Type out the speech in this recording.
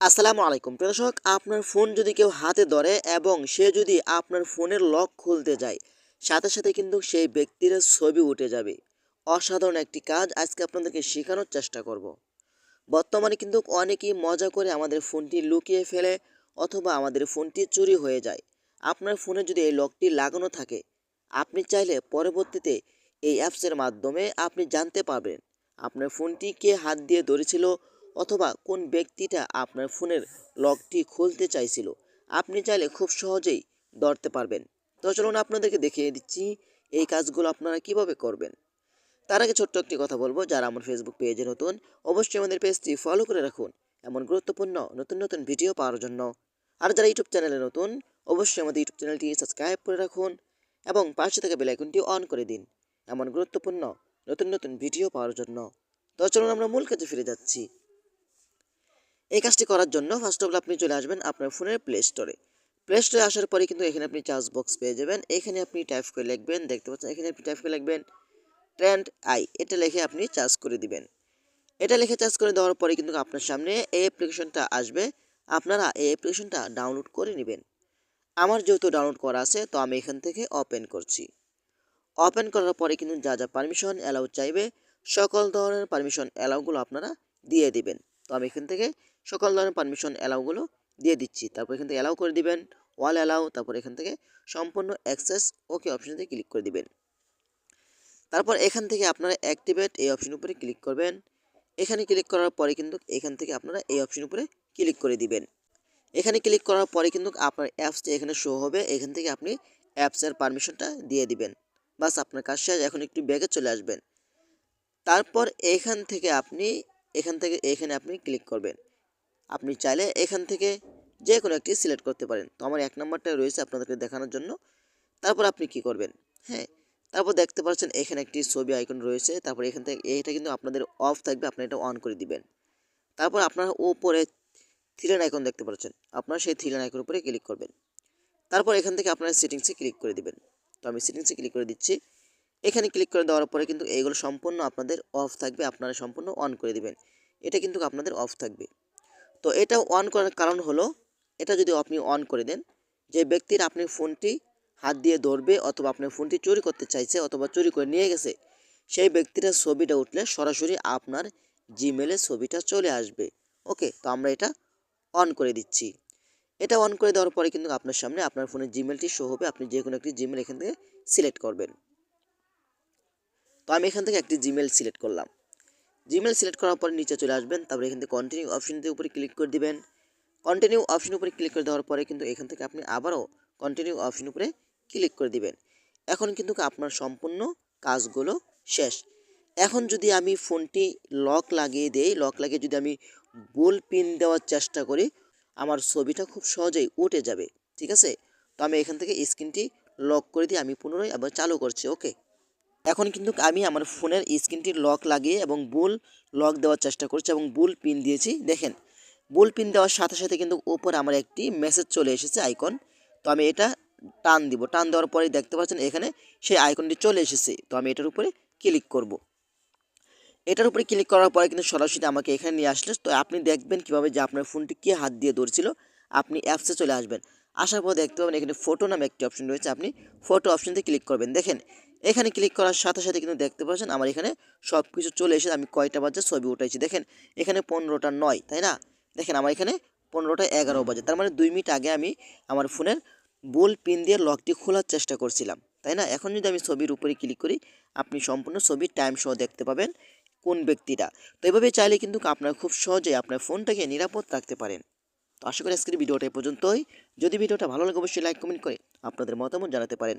আসসালামু আলাইকুম। দর্শক, আপনার ফোন যদি কেউ হাতে ধরে এবং সে যদি আপনার ফোনের লক খুলতে যায়, সাথে সাথে কিন্তু সেই ব্যক্তির ছবি উঠে যাবে। অসাধারণ একটি কাজ আজকে আপনাদেরকে শেখানোর চেষ্টা করব। বর্তমানে কিন্তু অনেকেই মজা করে আমাদের ফোনটি লুকিয়ে ফেলে অথবা আমাদের ফোনটি চুরি হয়ে যায়। আপনার ফোনে যদি এই লকটি লাগানো থাকে, আপনি চাইলে পরবর্তীতে এই অ্যাপসের মাধ্যমে আপনি জানতে পারবেন, আপনার ফোনটি কে হাত দিয়ে ধরেছিল অথবা কোন ব্যক্তিটা আপনার ফোনের লকটি খুলতে চাইছিল, আপনি চাইলে খুব সহজেই ধরতে পারবেন। তো চলুন আপনাদেরকে দেখিয়ে দিচ্ছি এই কাজগুলো আপনারা কীভাবে করবেন। তার আগে ছোট্ট একটি কথা বলব, যারা আমার ফেসবুক পেজে নতুন, অবশ্যই আমাদের পেজটি ফলো করে রাখুন। এমন গুরুত্বপূর্ণ নতুন নতুন ভিডিও পাওয়ার জন্য। আর যারা ইউটিউব চ্যানেলে নতুন, অবশ্যই আমাদের ইউটিউব চ্যানেলটি সাবস্ক্রাইব করে রাখুন এবং পাশে থেকে বেলাইকনটি অন করে দিন। এমন গুরুত্বপূর্ণ নতুন নতুন ভিডিও পাওয়ার জন্য। তো চলুন আমরা মূল কাজে ফিরে যাচ্ছি। এই কাজটি করার জন্য ফার্স্ট অফ অল আপনি চলে আসবেন আপনার ফোনের প্লে স্টোরে প্লে স্টোরে আসার পরে কিন্তু এখানে আপনি চার্জ বক্স পেয়ে যাবেন। এখানে আপনি টাইপ করে লিখবেন, দেখতে পাচ্ছেন, এখানে আপনি টাইপ করে লিখবেন ট্রেন্ড আই এটা লিখে আপনি চার্জ করে দিবেন। এটা লিখে চার্জ করে দেওয়ার পরে কিন্তু আপনার সামনে এই অ্যাপ্লিকেশনটা আসবে, আপনারা এই অ্যাপ্লিকেশনটা ডাউনলোড করে নেবেন। আমার যেহেতু ডাউনলোড করা আছে, তো আমি এখান থেকে ওপেন করছি। ওপেন করার পরে কিন্তু যা যা পারমিশন অ্যালাউ চাইবে, সকল ধরনের পারমিশন অ্যালাউগুলো আপনারা দিয়ে দিবেন। তো আমি এখান থেকে সকল ধরনের পারমিশন অ্যালাউগুলো দিয়ে দিচ্ছি। তারপর এখান থেকে অ্যালাউ করে দিবেন ওয়াল অ্যালাউ তারপর এখান থেকে সম্পূর্ণ অ্যাক্সেস ওকে অপশানে ক্লিক করে দিবেন। তারপর এখান থেকে আপনারা অ্যাক্টিভেট এই অপশন উপরে ক্লিক করবেন। এখানে ক্লিক করার পরে কিন্তু এখান থেকে আপনারা এই অপশন উপরে ক্লিক করে দিবেন। এখানে ক্লিক করার পরে কিন্তু আপনার অ্যাপসটি এখানে শো হবে, এখান থেকে আপনি অ্যাপসের পারমিশনটা দিয়ে দিবেন। বাস আপনার কাজ শেষ, এখন একটু ব্যাগে চলে আসবেন। তারপর এখান থেকে আপনি, এখান থেকে এখানে আপনি ক্লিক করবেন। আপনি চাইলে এখান থেকে যে কোনো একটি সিলেক্ট করতে পারেন। তো আমার এক নম্বরটা রয়েছে আপনাদেরকে দেখানোর জন্য। তারপর আপনি কি করবেন? হ্যাঁ তারপর দেখতে পাচ্ছেন এখানে একটি ছবি আইকন রয়েছে। তারপর এখান থেকে এটা কিন্তু আপনাদের অফ থাকবে, আপনি এটা অন করে দিবেন। তারপর আপনারা উপরে থ্রিলাইন আইকন দেখতে পাচ্ছেন। আপনারা সেই থ্রিলাইন আইকন উপরে ক্লিক করবেন। তারপর এখান থেকে আপনারা সেটিংসে ক্লিক করে দিবেন। তো আমি সেটিংসে ক্লিক করে দিচ্ছি। এখানে ক্লিক করে দেওয়ার পরে কিন্তু এইগুলো সম্পূর্ণ আপনাদের অফ থাকবে, আপনারা সম্পূর্ণ অন করে দিবেন। এটা কিন্তু আপনাদের অফ থাকবে। তো এটা অন করার কারণ হলো, এটা যদি আপনি অন করে দেন, যে ব্যক্তির আপনি ফোনটি হাত দিয়ে ধরবে অথবা আপনার ফোনটি চুরি করতে চাইছে অথবা চুরি করে নিয়ে গেছে, সেই ব্যক্তিটার ছবিটা উঠলে সরাসরি আপনার জিমেলে ছবিটা চলে আসবে। ওকে, তো আমরা এটা অন করে দিচ্ছি। এটা অন করে দেওয়ার পরে কিন্তু আপনার সামনে আপনার ফোনের জিমেলটি শো হবে, আপনি যে কোনো একটি জিমেল এখান থেকে সিলেক্ট করবেন। তো আমি এখান থেকে একটি জিমেল সিলেক্ট করলাম। জিমেল সিলেক্ট করার পরে নিচে চলে আসবেন, তারপরে এখান থেকে কন্টিনিউ অপশনটির উপরে ক্লিক করে দিবেন। কন্টিনিউ অপশন উপরে ক্লিক করে দেওয়ার পরে কিন্তু এখান থেকে আপনি আবারও কন্টিনিউ অপশন উপরে ক্লিক করে দিবেন। এখন কিন্তু আপনার সম্পূর্ণ কাজগুলো শেষ। এখন যদি আমি ফোনটি লক লাগিয়ে দেই লক লাগিয়ে যদি আমি বুল পিন দেওয়ার চেষ্টা করি, আমার ছবিটা খুব সহজেই উঠে যাবে, ঠিক আছে? তো আমি এখান থেকে স্ক্রিনটি লক করে দিয়ে আমি পুনরায় আবার চালু করছি ওকে এখন কিন্তু আমি আমার ফোনের স্ক্রিনটি লক লাগিয়ে এবং বুল লক দেওয়ার চেষ্টা করছি এবং বুল পিন দিয়েছি। দেখেন, বুল পিন দেওয়ার সাথে সাথে কিন্তু ওপর আমার একটি মেসেজ চলে এসেছে আইকন তো আমি এটা টান দিব। টান দেওয়ার পরে দেখতে পাচ্ছেন এখানে সেই আইকনটি চলে এসেছে। তো আমি এটার উপরে ক্লিক করব। এটার উপরে ক্লিক করার পরে কিন্তু সরাসরি আমাকে এখানে নিয়ে আসলে, তো আপনি দেখবেন কীভাবে যে আপনার ফোনটি কে হাত দিয়ে ধরছিল। আপনি অ্যাপসে চলে আসবেন। আসার পর দেখতে পাবেন এখানে ফটো নামে একটি অপশন রয়েছে। আপনি ফটো অপশনতে ক্লিক করবেন। দেখেন এখানে ক্লিক করার সাথে সাথে কিন্তু দেখতে পাচ্ছেন আমার এখানে সব কিছু চলে এসে আমি কয়টা বাজে ছবি উঠাইছি। দেখেন, এখানে পনেরোটা নয়, তাই না? দেখেন, আমার এখানে পনেরোটা এগারো বাজে। তার মানে দুই মিনিট আগে আমি আমার ফোনের বোল পিন দিয়ে লকটি খোলার চেষ্টা করছিলাম, তাই না? এখন যদি আমি ছবির উপরে ক্লিক করি, আপনি সম্পূর্ণ ছবির টাইম সহ দেখতে পাবেন কোন ব্যক্তিটা। তো এভাবে চাইলে কিন্তু আপনার খুব সহজে আপনার ফোনটাকে নিরাপদ রাখতে পারেন। তো আশা করি আজকের ভিডিওটা পর্যন্তই। যদি ভিডিওটা ভালো লাগে, অবশ্যই লাইক কমেন্ট করে আপনাদের মতামত জানাতে পারেন।